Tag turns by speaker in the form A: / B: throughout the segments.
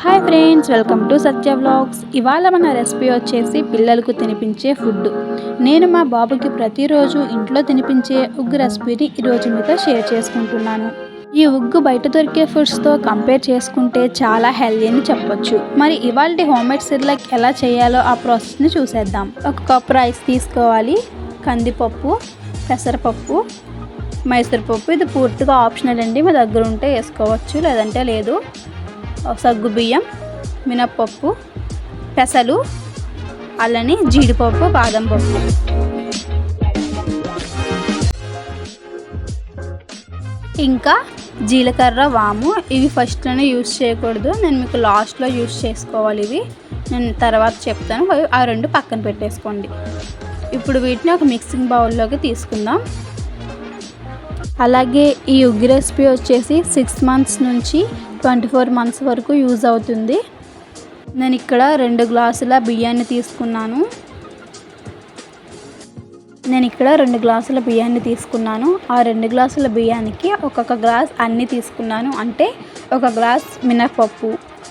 A: Hi friends welcome to Satya vlogs. ఇవాళ మన recipe వచ్చేసి పిల్లలకు తినిపించే ఫుడ్ నేను మా బాబుకి ప్రతిరోజు ఇంట్లో తినిపించే ఉగ్గు రెసిపీని ఈరోజు మీతో షేర్ చేసుకుంటున్నాను. ఈ ఉగ్గు బయట దొరికే ఫుడ్స్తో కంపేర్ చేసుకుంటే చాలా హెల్దీ అని చెప్పొచ్చు. మరి ఇవాళ హోమ్మేడ్ సిర్లక్ ఎలా చేయాలో ఆ ప్రాసెస్ని చూసేద్దాం. ఒక కప్ రైస్ తీసుకోవాలి. కందిపప్పు పెసరపప్పు మైసూర్పప్పు ఇది పూర్తిగా ఆప్షనల్ అండి. మీ దగ్గర ఉంటే వేసుకోవచ్చు లేదంటే లేదు. సగ్గు బియ్యం మినప్పప్పు పెసలు అలానే జీడిపప్పు బాదం పప్పు. ఇంకా జీలకర్ర వాము ఇవి ఫస్ట్లోనే యూస్ చేయకూడదు. నేను మీకు లాస్ట్లో యూస్ చేసుకోవాలి ఇవి. నేను తర్వాత చెప్తాను. అవి ఆ రెండు పక్కన పెట్టేసుకోండి. ఇప్పుడు వీటిని ఒక మిక్సింగ్ బౌల్లోకి తీసుకుందాం. అలాగే ఈ ఉగ్గి రెసిపీ వచ్చేసి సిక్స్ మంత్స్ నుంచి ట్వంటీ ఫోర్ మంత్స్ వరకు యూజ్ అవుతుంది. నేను ఇక్కడ రెండు గ్లాసుల బియ్యాన్ని తీసుకున్నాను. నేను ఇక్కడ రెండు గ్లాసుల బియ్యాన్ని తీసుకున్నాను. ఆ రెండు గ్లాసుల బియ్యానికి ఒక్కొక్క గ్లాస్ అన్నీ తీసుకున్నాను. అంటే ఒక గ్లాస్ మినపప్పు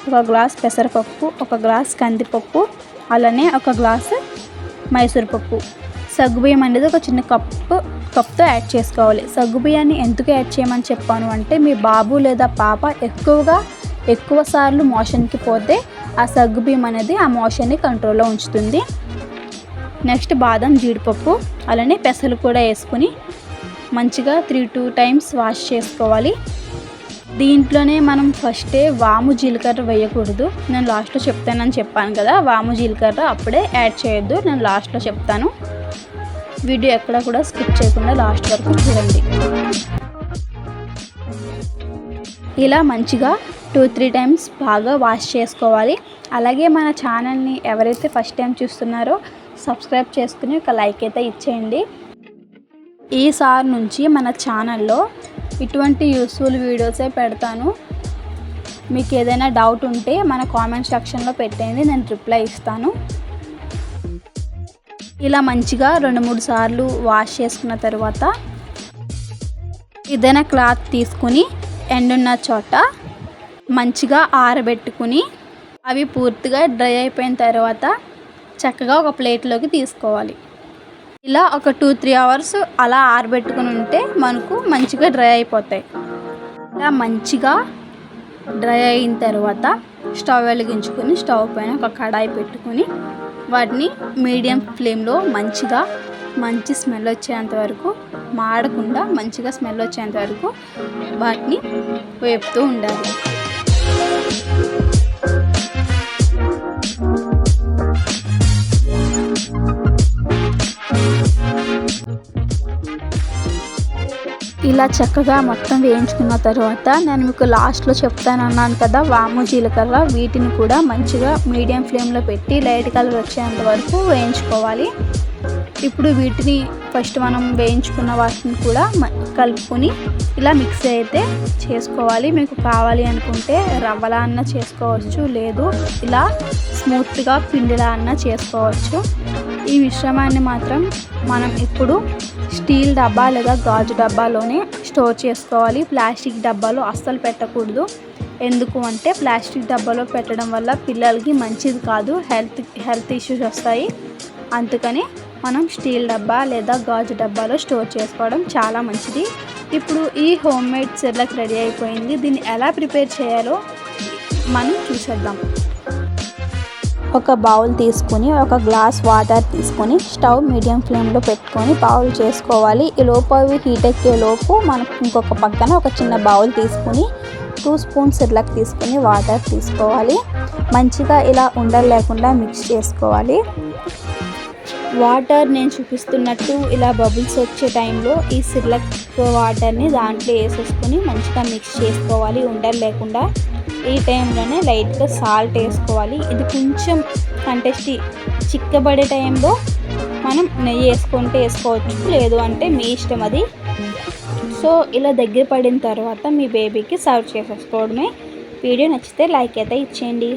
A: ఒక గ్లాస్ పెసరపప్పు ఒక గ్లాస్ కందిపప్పు అలానే ఒక గ్లాస్ మైసూర్పప్పు సగ్గుబియ్యం అనేది ఒక చిన్న కప్పు కప్తో యాడ్ చేసుకోవాలి. సగ్గుబియ్యాన్ని ఎందుకు యాడ్ చేయమని చెప్పాను అంటే మీ బాబు లేదా పాప ఎక్కువగా ఎక్కువ సార్లు మోషన్కి పోతే ఆ సగ్గుబియ్యం అనేది ఆ మోషన్ని కంట్రోల్లో ఉంచుతుంది. నెక్స్ట్ బాదం జీడిపప్పు అలానే పెసలు కూడా వేసుకుని మంచిగా త్రీ టూ టైమ్స్ వాష్ చేసుకోవాలి. దీంట్లోనే మనం ఫస్టే వాము జీలకర్ర వేయకూడదు. నేను లాస్ట్లో చెప్తానని చెప్పాను కదా వాము జీలకర్ర అప్పుడే యాడ్ చేయొద్దు. నేను లాస్ట్లో చెప్తాను. వీడియో ఎక్కడ కూడా స్కిప్ చేయకుండా లాస్ట్ వరకు చూడండి. ఇలా మంచిగా టూ త్రీ టైమ్స్ బాగా వాష్ చేసుకోవాలి. అలాగే మన ఛానల్ని ఎవరైతే ఫస్ట్ టైం చూస్తున్నారో సబ్స్క్రైబ్ చేసుకుని ఒక లైక్ అయితే ఇచ్చేయండి. ఈసారి నుంచి మన ఛానల్లో ఇటువంటి యూస్ఫుల్ వీడియోసే పెడతాను. మీకు ఏదైనా డౌట్ ఉంటే మన కామెంట్ సెక్షన్లో పెట్టేయండి నేను రిప్లై ఇస్తాను. ఇలా మంచిగా రెండు మూడు సార్లు వాష్ చేసుకున్న తర్వాత ఏదైనా క్లాత్ తీసుకుని ఎండున్న చోట మంచిగా ఆరబెట్టుకుని అవి పూర్తిగా డ్రై అయిపోయిన తర్వాత చక్కగా ఒక ప్లేట్లోకి తీసుకోవాలి. ఇలా ఒక టూ త్రీ అవర్స్ అలా ఆరబెట్టుకుని ఉంటే మనకు మంచిగా డ్రై అయిపోతాయి. ఇలా మంచిగా డ్రై అయిన తర్వాత స్టవ్ వెలిగించుకొని స్టవ్ పైన ఒక కడాయి పెట్టుకొని వాటిని మీడియం ఫ్లేమ్లో మంచిగా మంచి స్మెల్ వచ్చేంత వరకు మాడకుండా మంచిగా స్మెల్ వచ్చేంత వరకు వాటిని వేపుతూ ఉండాలి. ఇలా చక్కగా మొత్తం వేయించుకున్న తర్వాత నేను మీకు లాస్ట్లో చెప్తాను అన్నాను కదా వాము జీలకర్ర వీటిని కూడా మంచిగా మీడియం ఫ్లేమ్లో పెట్టి లైట్ కలర్ వచ్చేంత వరకు వేయించుకోవాలి. ఇప్పుడు వీటిని ఫస్ట్ మనం వేయించుకున్న వాటిని కూడా కలుపుకొని ఇలా మిక్స్ అయితే చేసుకోవాలి. మీకు కావాలి అనుకుంటే రవ్వలా అన్న చేసుకోవచ్చు లేదు ఇలా స్మూత్గా పిండిలా అన్న చేసుకోవచ్చు. ఈ మిశ్రమాన్ని మాత్రం మనం ఇప్పుడు స్టీల్ డబ్బా లేదా గాజు డబ్బాలోనే స్టోర్ చేసుకోవాలి. ప్లాస్టిక్ డబ్బాలో అస్సలు పెట్టకూడదు. ఎందుకు అంటే ప్లాస్టిక్ డబ్బాలో పెట్టడం వల్ల పిల్లలకి మంచిది కాదు హెల్త్ హెల్త్ ఇష్యూస్ వస్తాయి. అందుకని మనం స్టీల్ డబ్బా లేదా గాజు డబ్బాలో స్టోర్ చేసుకోవడం చాలా మంచిది. ఇప్పుడు ఈ హోమ్ మేడ్ సెర్లకు రెడీ అయిపోయింది. దీన్ని ఎలా ప్రిపేర్ చేయాలో మనం చూసేద్దాం. ఒక బౌల్ తీసుకొని ఒక గ్లాస్ వాటర్ తీసుకొని స్టవ్ మీడియం ఫ్లేమ్లో పెట్టుకొని బౌల్ చేసుకోవాలి. ఈ లోపు అవి హీట్ ఎక్కే లోపు మనకు ఇంకొక పక్కన ఒక చిన్న బౌల్ తీసుకొని టూ స్పూన్స్ సిర్లక్ తీసుకొని వాటర్ తీసుకోవాలి. మంచిగా ఇలా ఉండలు లేకుండా మిక్స్ చేసుకోవాలి. వాటర్ నేను చూపిస్తున్నట్టు ఇలా బబుల్స్ వచ్చే టైంలో ఈ సిర్లక్ వాటర్ని దాంట్లో వేసేసుకొని మంచిగా మిక్స్ చేసుకోవాలి. ఉండలు లేకుండా ఈ టైంలోనే లైట్గా సాల్ట్ వేసుకోవాలి. ఇది కొంచెం అంటే చిక్కబడే టైంలో మనం నెయ్యి వేసుకుంటే వేసుకోవచ్చు లేదు అంటే మీ ఇష్టం అది. సో ఇలా దగ్గర పడిన తర్వాత మీ బేబీకి సర్వ్ చేసేసుకోవడమే. వీడియో నచ్చితే లైక్ అయితే ఇచ్చేయండి.